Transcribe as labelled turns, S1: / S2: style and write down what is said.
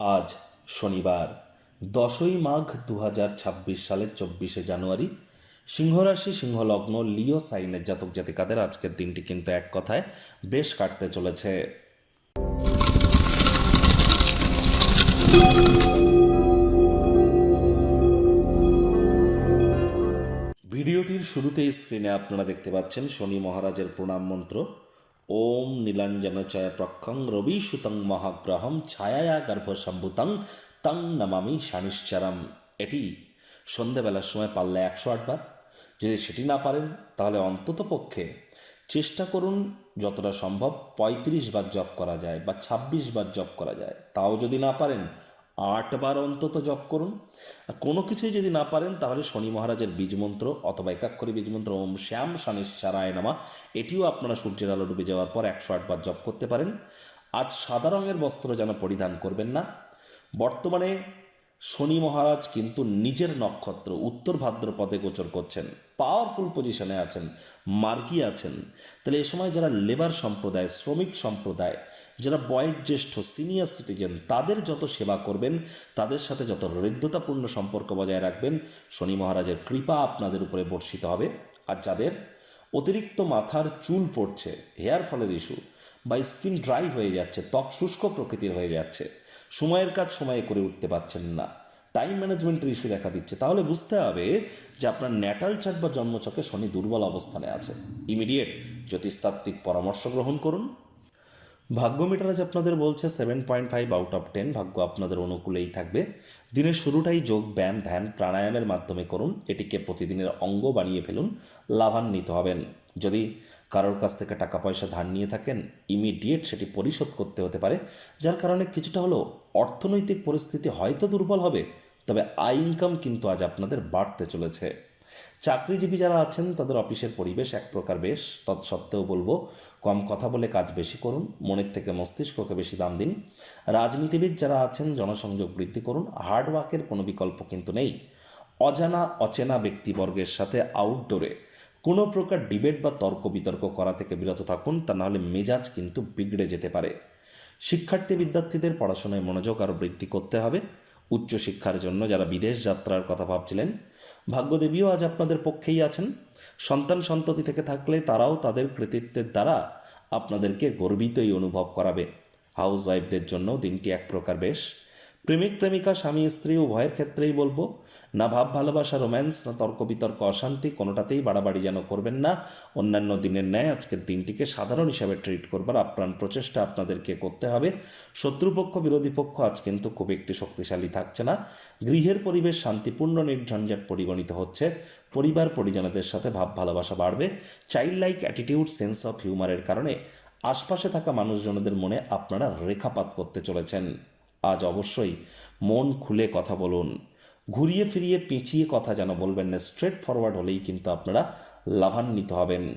S1: আজ শনিবার, দশই মাঘ দু হাজার ছাব্বিশ সালের চব্বিশে জানুয়ারি। সিংহরাশি সিংহলগ্ন লিও সাইনের জাতক জাতিকাদের আজকের দিনটি কিন্তু এক কথায় বেশ কাটতে চলেছে। ভিডিওটির শুরুতেই স্ক্রিনে আপনারা দেখতে পাচ্ছেন শনি মহারাজের প্রণাম মন্ত্র। ওম নীলাঞ্জনচয় প্রক্ষং রবি সুতং মহাগ্রহম ছায়া গর্ভসম্ভূতং তং নমামি শানিশ্চারম। এটি সন্ধেবেলার সময় পারলে একশো আটবার যদি সেটি না পারেন, তাহলে অন্তত পক্ষে চেষ্টা করুন যতটা সম্ভব পঁয়ত্রিশ বার জপ করা যায় বা ছাব্বিশ বার জপ করা যায়। তাও যদি না পারেন আটবার অন্তত জপ করুন। কোনো কিছুই যদি না পারেন, তাহলে শনি মহারাজের বীজমন্ত্র অথবা একাক্ষরী বীজমন্ত্র ওম শ্যাম শানিশ্চারায় নামা, এটিও আপনারা সূর্যের আলো ডুবে যাওয়ার পর একশো আটবার জপ করতে পারেন। আজ সাদা রঙের বস্ত্র যেন পরিধান করবেন না। বর্তমানে শনি মহারাজ কিন্তু নিজের নক্ষত্র উত্তর ভাদ্রপদে গোচর করছেন। পাওয়ারফুল পজিশনে আছেন, মার্গি আছেন। তাহলে এ সময় যারা লেবার সম্প্রদায়, শ্রমিক সম্প্রদায়, যারা বয়োজ্যেষ্ঠ সিনিয়র সিটিজেন তাদের যত সেবা করবেন, তাদের সাথে যত হৃদ্যতাপূর্ণ সম্পর্ক বজায় রাখবেন, শনি মহারাজের কৃপা আপনাদের উপরে বর্ষিত হবে। আর যাদের অতিরিক্ত মাথার চুল পড়ছে হেয়ার ফলের ইস্যু বা স্কিন ড্রাই হয়ে যাচ্ছে, ত্বক শুষ্ক প্রকৃতির হয়ে যাচ্ছে সময়ের কাজ সময়ে করে উঠতে পারছেন না। টাইম ম্যানেজমেন্টের ইস্যু দেখা দিচ্ছে। তাহলে বুঝতে হবে যে আপনার ন্যাটাল চার্ট বা জন্মচকে শনি দুর্বল অবস্থানে আছে। ইমিডিয়েট জ্যোতিষতাত্ত্বিক পরামর্শ গ্রহণ করুন। ভাগ্য মিটার আজ আপনাদের বলছে seven point five out of ten ভাগ্য আপনাদের অনুকূলেই থাকবে। দিনের শুরুটাই যোগ, ব্যায়াম, ধ্যান, প্রাণায়ামের মাধ্যমে করুন। এটিকে প্রতিদিনের অঙ্গ বানিয়ে ফেলুন। লাভান্বিত হবেন। যদি কারোর কাছ থেকে টাকা পয়সা ধার নিয়ে থাকেন ইমিডিয়েট সেটি পরিশোধ করতে হতে পারে, যার কারণে কিছুটা হলেও অর্থনৈতিক পরিস্থিতি হয়তো দুর্বল হবে, তবে আয় ইনকাম কিন্তু আজ আপনাদের বাড়তে চলেছে। চাকরিজীবী যারা আছেন, তাদের অফিসের পরিবেশ এক প্রকার বেশ, তৎসত্ত্বেও বলব, কম কথা বলে কাজ বেশি করুন, মনের থেকে মস্তিষ্ককে বেশি দাম দিন। রাজনীতিবিদ যারা আছেন, জনসংযোগ বৃদ্ধি করুন হার্ডওয়ার্কের কোনো বিকল্প কিন্তু নেই। অজানা, অচেনা ব্যক্তিবর্গের সাথে আউটডোরে কোনো প্রকার ডিবেট বা তর্ক বিতর্ক করা থেকে বিরত থাকুন, তা নাহলে মেজাজ কিন্তু বিগড়ে যেতে পারে। শিক্ষার্থী বিদ্যার্থীদের পড়াশোনায় মনোযোগ আরও বৃদ্ধি করতে হবে। উচ্চশিক্ষার জন্য যারা বিদেশ যাত্রার কথা ভাবছিলেন, ভাগ্যদেবীও আজ আপনাদের পক্ষেই আছেন। সন্তান সন্ততি থেকে থাকলে তারাও তাদের কৃতিত্বের দ্বারা আপনাদেরকে গর্বিতই অনুভব করাবে। হাউস ওয়াইফদের জন্য দিনটি এক প্রকার বেশ। প্রেমিক, প্রেমিকা, স্বামী, স্ত্রী, উভয়ের ক্ষেত্রেই বলব, না ভাব, ভালোবাসা রোম্যান্স না তর্ক, বিতর্ক, অশান্তি, কোনোটাতেই বাড়াবাড়ি যেন করবেন না। অন্যান্য দিনের ন্যায় আজকের দিনটিকে সাধারণ হিসাবে ট্রিট করবার আপ্রাণ প্রচেষ্টা আপনাদেরকে করতে হবে। শত্রুপক্ষ, বিরোধী পক্ষ আজ কিন্তু খুব একটি শক্তিশালী থাকছে না। গৃহের পরিবেশ শান্তিপূর্ণ, নির্ঝঞ্ঝাট পরিগণিত হচ্ছে। পরিবার, পরিজনদের সাথে ভাব, ভালোবাসা বাড়বে। Child like attitude sense of হিউমারের কারণে আশপাশে থাকা মানুষজনদের মনে আপনারা রেখাপাত করতে চলেছেন। আজ অবশ্যই মন খুলে কথা বলুন। ঘুরিয়ে ফিরিয়ে পেঁচিয়ে কথা যেন বলবেন না স্ট্রেট ফরওয়ার্ড হলেই কিন্তু আপনারা লাভান্বিত হবেন।